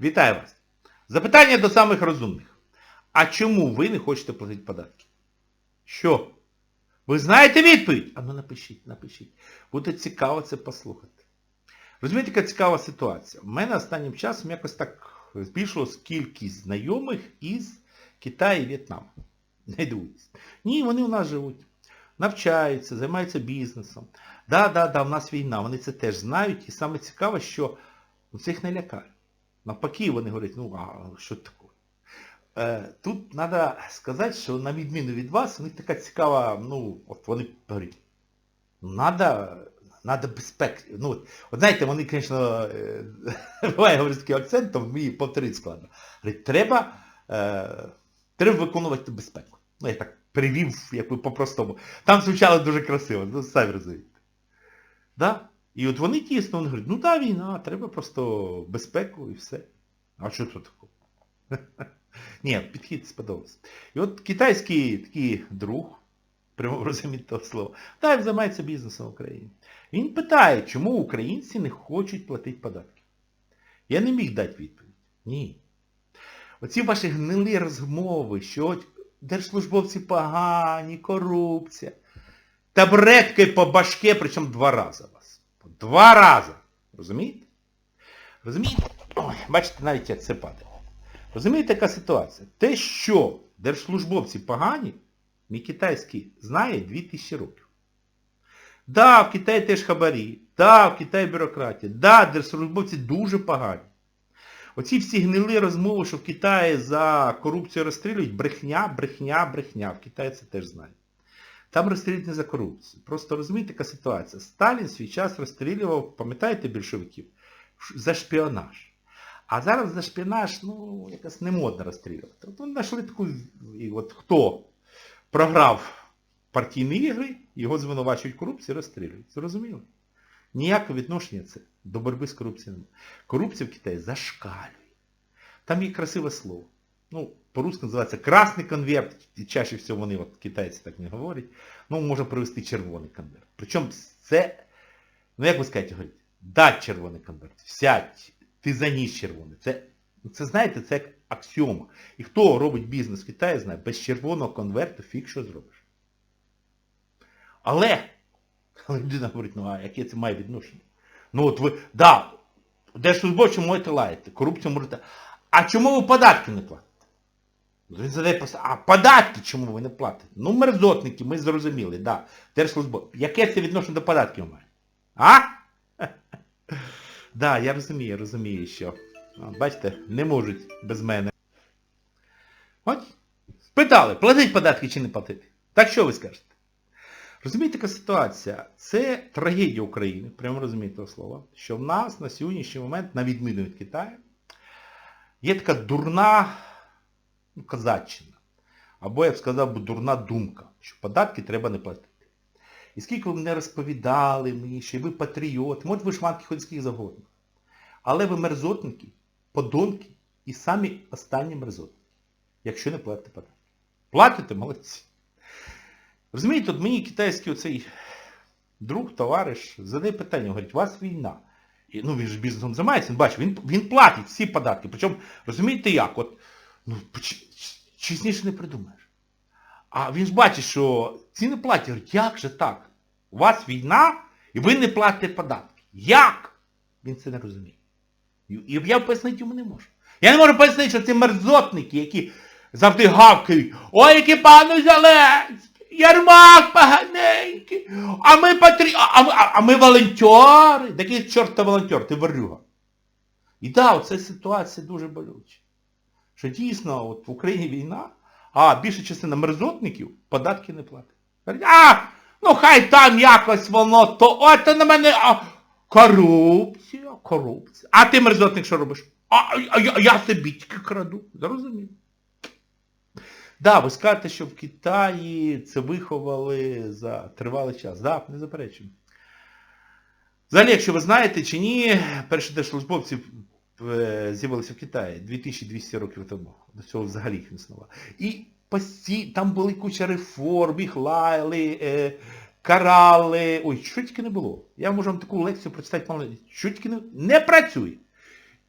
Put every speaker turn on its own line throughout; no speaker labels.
Вітаю вас. Запитання до самих розумних. А чому ви не хочете платити податки? Що? Ви знаєте відповідь? А ну напишіть, напишіть. Буде цікаво це послухати. Розумієте, яка цікава ситуація? У мене останнім часом якось так збільшилась кількість знайомих із Китаю і В'єтнаму. Не дивуйтесь. Ні, вони у нас живуть. Навчаються, займаються бізнесом. Да, да, да, в нас війна, вони це теж знають. І саме цікаве, що їх не лякає. Навпаки, вони говорять, ну а що таке? Е, тут треба сказати, що на відміну від вас, у них така цікава, ну, от вони говорять, надо, надо безпеки. Ну, от, от знаєте, вони, звісно, е, буває говорять такий акцент, то повторити складно. Говорять, треба, е, треба виконувати безпеку. Ну, я так перевів, якби по-простому. Там звучало дуже красиво, ну, самі розумієте. Да? І от вони тісно, вони говорять, ну так, війна, треба просто безпеку і все. А що тут такого? Ні, підхід сподобався. І от китайський такий друг, прямо розумієте того слова, та він займається бізнесом в Україні. Він питає, чому українці не хочуть платити податки. Я не міг дати відповідь. Ні. Оці ваші гнилі розмови, що держслужбовці погані, корупція. Табуреткою по башке, причому два рази. Два рази. Розумієте? Розумієте? Ой, бачите, навіть як це падає. Розумієте, яка ситуація? Те, що держслужбовці погані, мій китайський знає 2000 років. Да, в Китаї теж хабарі, да, в Китаї бюрократія, да, держслужбовці дуже погані. Оці всі гнили розмови, що в Китаї за корупцію розстрілюють, брехня, брехня, брехня. В Китаї це теж знають. Там розстрілюють не за корупцію. Просто розумієте, яка ситуація. Сталін свій час розстрілював, пам'ятаєте більшовиків, за шпіонаж. А зараз за шпіонаж, ну, якось не модно розстрілювати. От вони знайшли таку, і от хто програв партійні ігри, його звинувачують корупції, розстрілюють. Зрозуміло? Ніякого відношення це до боротьби з корупцією немає. Корупція в Китаї зашкалює. Там є красиве слово. Ну, по-русски називається красний конверт, і чаще всього вони, от китайці так не говорять, ну, можна привести червоний конверт. Причому це, ну як ви скажете, говорить, дать червоний конверт, сядь, ти заніс червоний. Це, це знаєте, це як аксіома. І хто робить бізнес в Китаї, знає, без червоного конверту фіг що зробиш. Але, але людина говорить, ну а яке це має відношення? Ну от ви, да, держслужбовцю можете лаяти, корупцію можете. А чому ви податки не платите? Він задає просто, а податки чому ви не платите? Ну, мерзотники, ми зрозуміли, да. Держслужбовці. Яке це відношення до податків має? А? Да, я розумію, розумію, що. Бачите, не можуть без мене. От, спитали, платить податки чи не платити? Так що ви скажете? Розумієте, яка ситуація? Це трагедія України, прямо розумієте того слова, що в нас на сьогоднішній момент, на відміну від Китаю, є така дурна ну, казаччина. Або, я б сказав, дурна думка, що податки треба не платити. І скільки ви мене розповідали мені, що ви патріоти, може ви шматки хоч скільки завгодно. Але ви мерзотники, подонки і самі останні мерзотники, якщо не платите податки. Платите, молодці. Розумієте, от мені китайський оцей друг, товариш, задає питання, говорить, у вас війна. І, ну він ж бізнесом займається, він бачить, він, він платить всі податки. Причому, розумієте як? От, ну, чесніше не придумаєш. А він ж бачить, що ці не платять. Говорить, як же так? У вас війна і ви не платите податки. Як? Він це не розуміє. І я пояснити йому не можу. Я не можу пояснити, що ці мерзотники, які завжди гавкають, ой, який пану Зеленський, Ярмак поганенький, а ми патрі... а, а, а ми волонтери. Такий чорта волонтер, ти варюга. І так, да, оця ситуація дуже болюча. Що дійсно, от в Україні війна, а більша частина мерзотників податки не платить. А, ну хай там якось воно, то от на мене а, корупція, корупція. А ти мерзотник що робиш? А, а, я, я собі тільки краду. Зрозумів. Да, ви скажете, що в Китаї це виховали за тривалий час. Да, не заперечуємо. Взагалі, якщо ви знаєте чи ні, перші держслужбовці з'явилися в Китаї 2200 років тому. До цього взагалі їх не існувало. І пості... там були куча реформ, їх лаяли, е, карали. Ой, що тільки не було. Я можу вам таку лекцію прочитати, що тільки не... не працює.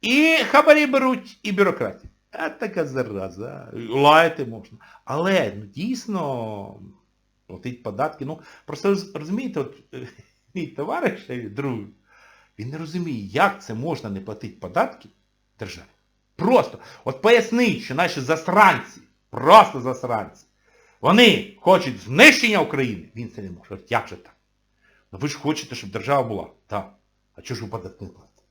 І хабарі беруть, і бюрократія. А така зараза. Лаяти можна. Але ну, дійсно платить податки. Ну, просто розумієте, от е, мій товариш, е, друг, він не розуміє, як це можна не платити податки державі. Просто. От поясніть, що наші засранці, просто засранці, вони хочуть знищення України. Він це не може. От як же так? Ну ви ж хочете, щоб держава була. Так. А чого ж ви податки не платите?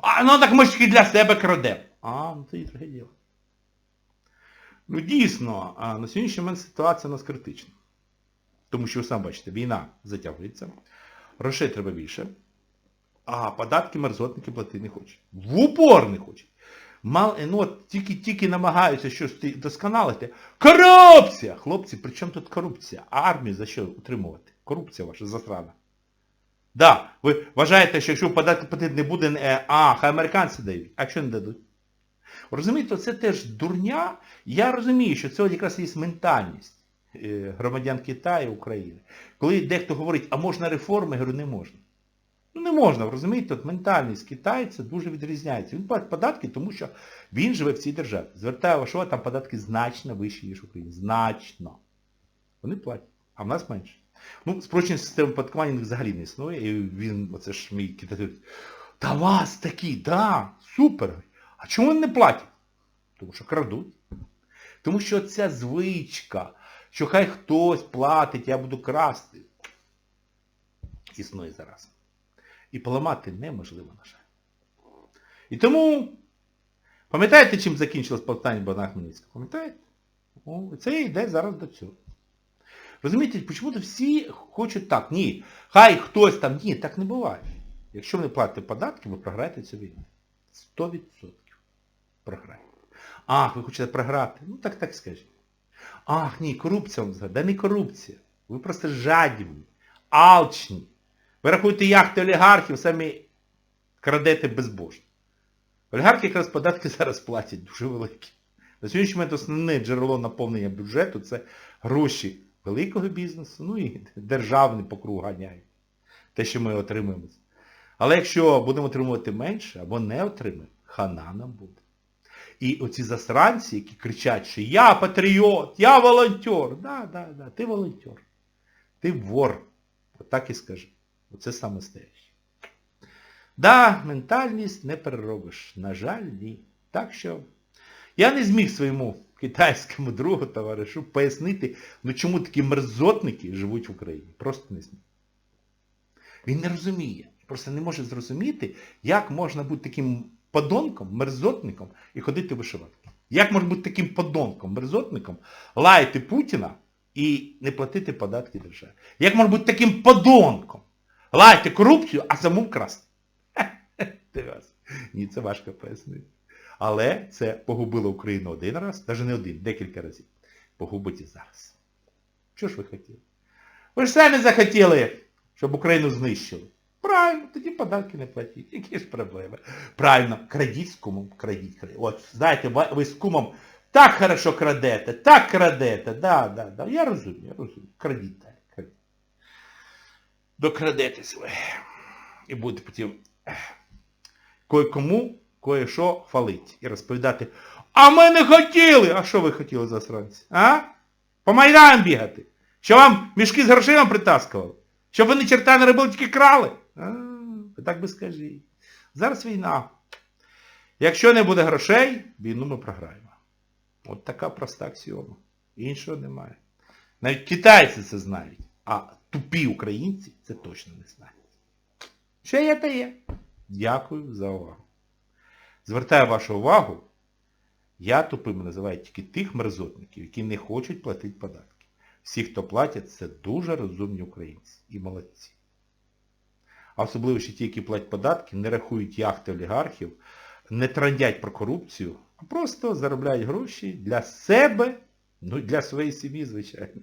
А, ну так ми ж для себе крадемо. А, ну це і таке діло. Ну дійсно, на сьогоднішній момент ситуація у нас критична. Тому що ви сам бачите, війна затягується, грошей треба більше, а податки мерзотники платити не хочуть. В упор не хочуть. Мал, ну от тільки, тільки намагаються щось досконалити. Корупція! Хлопці, при чому тут корупція? А армію за що утримувати? Корупція ваша засрана. Да, ви вважаєте, що якщо податки платити не буде, е, а, хай американці дають. А що не дадуть? Розумієте, це теж дурня. Я розумію, що це якраз є ментальність е, громадян Китаю України. Коли дехто говорить, а можна реформи, я говорю, не можна. Ну не можна, розумієте, от ментальність китайця дуже відрізняється. Він платить податки, тому що він живе в цій державі. Звертаю вашу увагу, там податки значно вищі, ніж в Україні. Значно. Вони платять, а в нас менше. Ну, спрощення системи оподаткування взагалі не існує, і він, оце ж мій китайський, та вас такі, да, супер. А чому вони не платять? Тому що крадуть. Тому що ця звичка, що хай хтось платить, я буду красти, існує зараз. І поламати неможливо, на жаль. І тому, пам'ятаєте, чим закінчилось повстання Богдана Хмельницького? Пам'ятаєте? О, це йде зараз до цього. Розумієте, чому-то всі хочуть так. Ні, хай хтось там, ні, так не буває. Якщо ви не платите податки, ви програєте цю війну. 100% програєте. Ах, ви хочете програти? Ну так так скажіть. Ах, ні, корупція вам згадає. Да не корупція. Ви просто жадібні, алчні. Ви рахуєте яхти олігархів, самі крадете безбожно. Олігархи якраз податки зараз платять дуже великі. На сьогоднішній момент основне джерело наповнення бюджету це гроші великого бізнесу, ну і державний по кругу ганяють. Те, що ми отримуємо. Але якщо будемо отримувати менше або не отримаємо, хана нам буде. І оці засранці, які кричать, що я патріот, я волонтер. Да, да, да, ти волонтер. Ти вор. Отак і скажи. Оце саме настояще. Да, ментальність не переробиш. На жаль, ні. Так що я не зміг своєму китайському другу, товаришу, пояснити, ну чому такі мерзотники живуть в Україні. Просто не зміг. Він не розуміє. Просто не може зрозуміти, як можна бути таким подонком, мерзотником і ходити в вишиванки. Як можна бути таким подонком, мерзотником, лаяти Путіна і не платити податки державі? Як можна бути таким подонком? Лаяти корупцію, а саму красти? Ні, це важко пояснити. Але це погубило Україну один раз, навіть не один, декілька разів. Погубить і зараз. Що ж ви хотіли? Ви ж самі захотіли, щоб Україну знищили. Правильно, тоді податки не платіть. Які ж проблеми? Правильно, крадіть з кумом, крадіть, крадіть. От, знаєте, ви з кумом так хорошо крадете, так крадете, да, да, да. Я розумію, я розумію. Крадіть крадіть. Докрадетесь ви. І будете потім кое-кому кое-що фалить і розповідати, а ми не хотіли! А що ви хотіли засранці? А? По Майдану бігати? Що вам мішки з грошима притаскували? Щоб ви ні черта не робили, тільки крали? А, так би скажіть. Зараз війна. Якщо не буде грошей, війну ми програємо. От така проста аксіома. Іншого немає. Навіть китайці це знають, а тупі українці це точно не знають. Що є, те є. Дякую за увагу. Звертаю вашу увагу, я тупими називаю тільки тих мерзотників, які не хочуть платити податки. Всі, хто платять, це дуже розумні українці і молодці. А особливо ще ті, які платять податки, не рахують яхти олігархів, не трандять про корупцію, а просто заробляють гроші для себе, ну і для своєї сім'ї, звичайно.